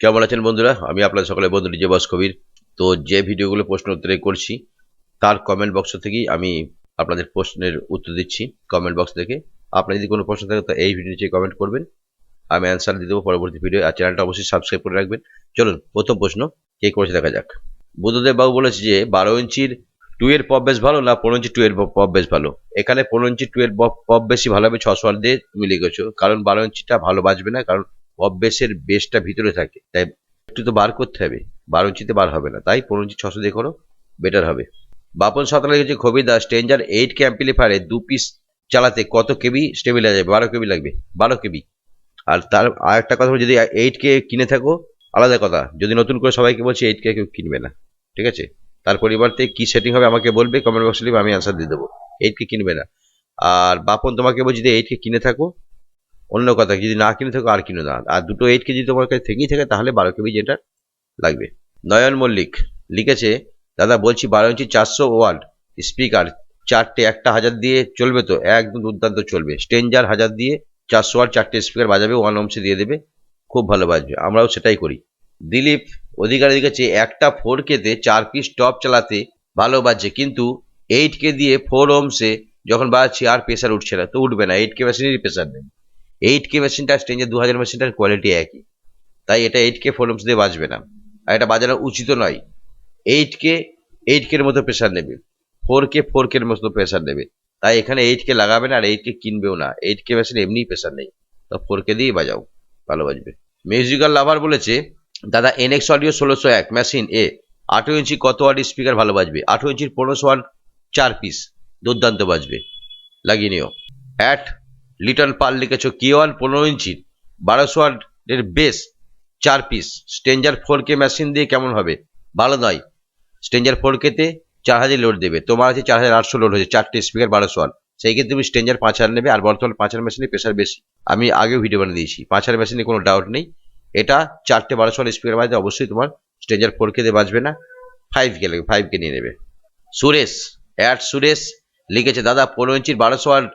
কেমন আছেন বন্ধুরা? আমি আপনাদের সকলে বন্ধু নিজে বস কবির। তো যে ভিডিওগুলো প্রশ্ন উত্তরে করছি, তার কমেন্ট বক্স থেকেই আমি আপনাদের প্রশ্নের উত্তর দিচ্ছি। কমেন্ট বক্স থেকে। আপনার যদি কোনো প্রশ্ন থাকে, তো এই ভিডিও নিচে কমেন্ট করবেন। আমি অ্যান্সার দিয়ে দেবো পরবর্তী ভিডিও আর চ্যানেলটা অবশ্যই সাবস্ক্রাইব করে রাখবেন। চলুন, প্রথম প্রশ্ন কে করেছে দেখা যাক। বুদ্ধদেব বাবু বলেছে যে, বারো ইঞ্চির টু এর পপ বেশ ভালো না পনেরো ইঞ্চি টু এর পপ বেশ ভালো? এখানে পনেরো ইঞ্চি টু এর পপ বেশি ভালো হবে, ছশো আট দিয়ে তুমি লিখেছো। কারণ বারো ইঞ্চিটা ভালো বাজবে না, কারণ পপ বেসের বেসটা ভিতরে থাকে। তাই একটু তো বার করতে হবে। বারো ইঞ্চিতে বার হবে না। তাই পনেরো ইঞ্চি, ছশো দিয়ে করো বেটার হবে। বাপন সাঁতার লিখেছে কবিতা স্টেঞ্জার এইট কে দু পিস চালাতে কত কেবি স্টেবিলাইজার বারো কেবি লাগবে। বারো কেবি। আর তার আর একটা কথা যদি এইট কে কিনে থাকো, আলাদা কথা। যদি নতুন করে সবাইকে বলছি এইট কে কেউ কিনবে না। ঠিক আছে? তার পরিবর্তে কি সেটিং হবে আমাকে বলবে কমেন্ট বক্সে লিখবে, আমি অ্যান্সার দিয়ে দেবো। এইট কে কিনবে না। আর বাপন তোমাকে বলছি, যদি এইট কে কিনে থাকো অন্য কথা, যদি না কিনে থাকো আর কিনো না। আর দুটো এইট কেজি তোমার কাছে থেকেই থাকে, তাহলে বারো কেবি যেটা লাগবে। নয়ন মল্লিক লিখেছে, দাদা, বলছি বারো ইঞ্চি চারশো ওয়াট স্পিকার, চারটে একটা হাজার দিয়ে চলবে তো? একদম দুর্দান্ত চলবে। স্টেঞ্জার হাজার দিয়ে চারশো ওয়াট চারটে স্পিকার বাজাবে, ওয়ান ওমসে দিয়ে দেবে। খুব ভালো বাজবে, আমরাও সেটাই করি। দিলীপ অধিকারী লিখেছে, একটা ফোর কেতে চার পিস টপ চালাতে ভালো বাজছে কিন্তু এইট কে দিয়ে ফোর ওমসে যখন বাজাচ্ছি আর প্রেশার উঠছে না। তো উঠবে না এইট কে মেশিনেরই প্রেশার নেই। এইট কে মেশিনটা স্টেঞ্জের দু হাজার মেশিনটার কোয়ালিটি একই। তাই এটা এইট কে ফোর ওমস দিয়ে বাজবে না। আর এটা বাজানো উচিত নয়। এইট কে এইট কে এর মতো প্রেশার নেবে। ফোর কে ফোর কে এর মতো প্রেশার নেবে। তাই এখানে এইট কে লাগাবে না আর এইট কে কিনবেও না। এইট কে মেশিন এমনিই প্রেশার নেই। তো ফোর কে দিয়েই বাজাও। ভালো বাজবে। মিউজিক্যাল লাভার বলেছে, দাদা এনএক্স অডিও ষোলোশো এক মেশিন এ আঠেরো ইঞ্চি কত ওয়াট স্পিকার ভালো বাজবে? আঠেরো ইঞ্চির পনেরোশো ওয়াট চার পিস দুর্দান্ত বাজবে। লাগিয়ে নিও। অ্যাট লিটন পাল লিখেছো কি ওয়ান পনেরো ইঞ্চির বারোশো ওয়াটের বেস চার পিস স্টেঞ্জার ফোর কে মেশিন দিয়ে কেমন হবে? ভালো নয়। স্টেঞ্জার ফোর কেতে চার হাজার লোড দেবে। তোমার আছে চার হাজার আটশো লোড হয়েছে, চারটে স্পিকার বারোশো ওয়াট সেই ক্ষেত্রে তুমি স্টেঞ্জার পাঁচ হাজার নেবে আর বর্তমান পাঁচ হাজার মেশিনে প্রেশার বেশি। আমি আগেও ভিডিও বানিয়ে দিয়েছি। পাঁচ হাজার মেশিনে কোনো ডাউট নেই। এটা চারটে বারোশো ওয়াট স্পিকার বাজতে অবশ্যই তোমার স্টেঞ্জার ফোর কেতে বাজবে না। ফাইভ কে লাগবে ফাইভ কে নিয়ে নেবে। সুরেশ অ্যাড সুরেশ, লিখেছে, দাদা, পনেরো ইঞ্চির বারোশো ওয়াট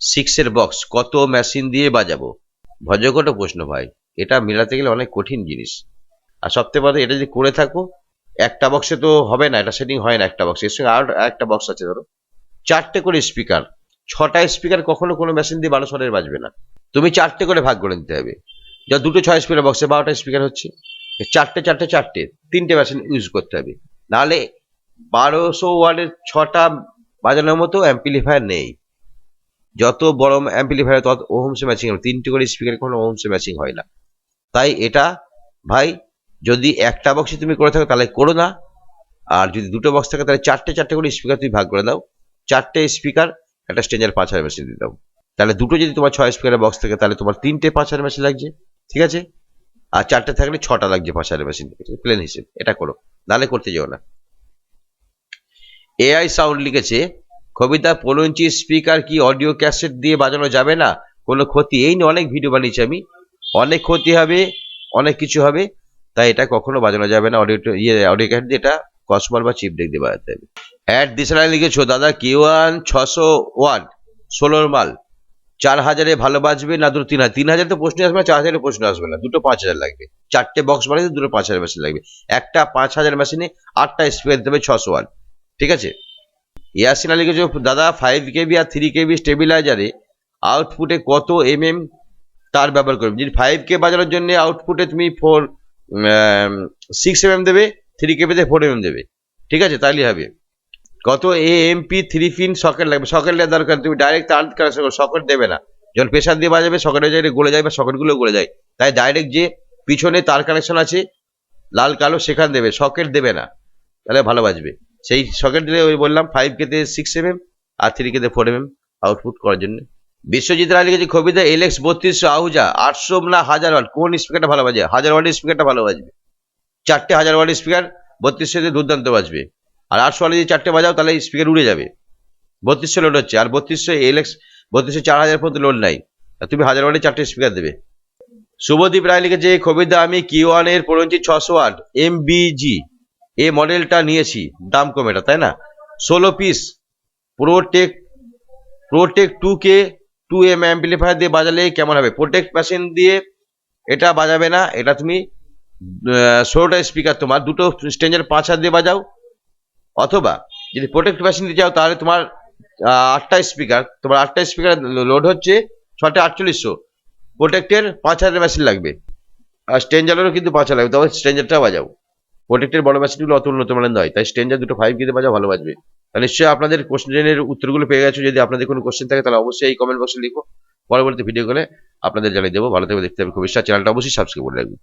সিক্সের বক্স কত মেশিন দিয়ে বাজাবো? ভজকট প্রশ্ন ভাই, এটা মেলাতে গেলে অনেক কঠিন জিনিস। আর সবথেকে বড় এটা যদি করে থাকো, একটা বক্সে তো হবে না, এটা সেটিং হয় না একটা বক্সে এর সঙ্গে আর একটা বক্স আছে ধরো। চারটে করে স্পিকার ছটা স্পিকার কখনো কোনো মেশিন দিয়ে বারো শটের বাজবে না। তুমি চারটে করে ভাগ করে নিতে হবে। যা দুটো ছয় স্পিকার বক্সে বারোটা স্পিকার হচ্ছে, চারটে চারটে চারটে, তিনটে মেশিন ইউজ করতে হবে। নাহলে বারোশো ওয়ার্ডের ছটা বাজানোর মতো অ্যাম্পিলিফায়ার নেই। যত বড় অ্যাম্পিলিফায়ার তত ওহমসে ম্যাচিং হবে। তিনটে করে স্পিকার কোনো ওহমসে ম্যাচিং হয় না। তাই এটা, ভাই, যদি একটা বক্সে তুমি করে থাকো, তাহলে করো না। আর যদি দুটো বক্স থাকে, তাহলে চারটে চারটে করে স্পিকার তুমি ভাগ করে দাও চারটে স্পিকার একটা স্টেঞ্জার পাঁচ হাজার মেশিন দিয়ে দাও। তাহলে দুটো যদি তোমার ছয় স্পিকারের বক্স থাকে, তাহলে তোমার তিনটে পাঁচ হাজার মেশিন লাগছে। ঠিক আছে? আর চারটে থাকলে ছটা লাগছে পাঁচ হাজার মেশিন প্লেন হিসেবে। এটা করো। নাহলে করতে যেও না। এআই সাউন্ড লিখেছে কবিতা পনেরো ইঞ্চি স্পিকার কি অডিও ক্যাসেট দিয়ে বাজানো যাবে না? কোনো ক্ষতি, এই নিয়ে অনেক ভিডিও বানিয়েছি আমি। অনেক ক্ষতি হবে, অনেক কিছু হবে, তাই এটা কখনো বাজানো যাবে না। অডিও ইয়ে অডিও ক্যাসেট দিয়ে এটা কসমাল বা চিপ ডেক দিয়ে বাজাতে হবে। অ্যাড দিশারা লিখেছো, দাদা কি ওয়ান ছশো ওয়ান ষোলোর মাল। চার হাজারে ভালো বাজবে না দুটো তিন হাজার? তিন হাজার তো প্রশ্ন আসবে না, চার হাজারের প্রশ্ন আসবে না। দুটো পাঁচ হাজার লাগবে। চারটে বক্স বানাতে দুটো পাঁচ হাজার মেশিন লাগবে। একটা পাঁচ হাজার মেশিনে আটটা স্পিকার দিতে হবে ছশো ওয়ান ঠিক আছে? ইয়াসিনা লিখেছো দাদা ফাইভ কেবি আর থ্রি কেবি স্টেবিলাইজারে আউটপুটে কত এম এম তার ব্যবহার করবে। যদি ফাইভ কে বাজানোর জন্য আউটপুটে তুমি ফোর সিক্স এম এম দেবে থ্রি কেবিতে ফোর এম এম দেবে। ঠিক আছে? তাহলেই হবে। কত A MP three pin socket লাগবে সকেট দরকার, তুমি ডাইরেক্ট তার কানেকশন করো সকেট দেবে না। যখন প্রেশার দিয়ে বাজাবে সকেটে যাই গলে যায় বা সকেটগুলো গলে যায়। তাই ডাইরেক্ট যে পিছনে তার কানেকশন আছে, লাল কালো সেখান দেবে সকেট দেবে না। তাহলে ভালো বাজবে। সেই সকেট ওই বললাম ফাইভ কেতে সিক্স এম এম আর থ্রি কেতে ফোর এম এম আউটপুট করার জন্য। বিশ্বজিৎ রায় লিখেছে, কবিতা এলএক্স বত্রিশশো আহুজা, আটশো না হাজার ওয়াট কোন স্পিকারটা ভালো বাজে? হাজার ওয়াটের স্পিকারটা ভালো বাজবে। চারটে হাজার ওয়াটের স্পিকার বত্রিশশোতে দুর্দান্ত বাজবে। আর আটশো ওয়াটে যদি চারটে বাজাও, তাহলে স্পিকার উড়ে যাবে। বত্রিশশো লোড হচ্ছে। আর বত্রিশশো এলএক্স বত্রিশশো চার হাজার পর্যন্ত লোড নাই। তুমি হাজার ওয়াটের চারটে স্পিকার দেবে। শুভদীপ রায় লিখেছে, কবিতা আমি কি ওয়ানের পড়েছি ছশো ওয়াট এম বিজি এ মডেলটা নিয়েছি, দাম কম এটা, তাই না? ষোলো piece protek protek two K two M amplifier দিয়ে বাজালে কেমন হবে? প্রোটেক্ট মেশিন দিয়ে এটা বাজাবে না, এটা তুমি ষোলোটা স্পিকার তোমার, দুটো স্ট্রেঞ্জার পাঁচ হাত দিয়ে বাজাও। অথবা যদি প্রোটেক্ট মেশিন নিতে চাও, তাহলে তোমার আটটা স্পিকার তোমার আটটা স্পিকার লোড হচ্ছে ছটা আটচল্লিশশো। প্রোটেক্টের পাঁচ হাজার মেশিন লাগবে। আর স্ট্রেঞ্জারেরও কিন্তু পাঁচ হাজার লাগবে, তবে স্ট্রেঞ্জারটা বাজাও। প্রোটেক্টের বড় মেশিনগুলো অত উন্নত মানের নয়। তাই স্ট্রেঞ্জার দুটো ফাইভ গিয়ে বাজা ভালো বাজবে। তাহলে নিশ্চয়ই আপনাদের কোশ্চেনের উত্তরগুলো পেয়ে গেছো। যদি আপনাদের কোনো কোশ্চেন থাকে, তাহলে অবশ্যই এই কমেন্ট বক্সে লিখো। পরবর্তী ভিডিও করে আপনাদের জানিয়ে দেবো। ভালো থেকে, দেখতে হবে। খুব ইচ্ছা চ্যানেলটা অবশ্যই সাবস্ক্রাইব করে রাখবেন।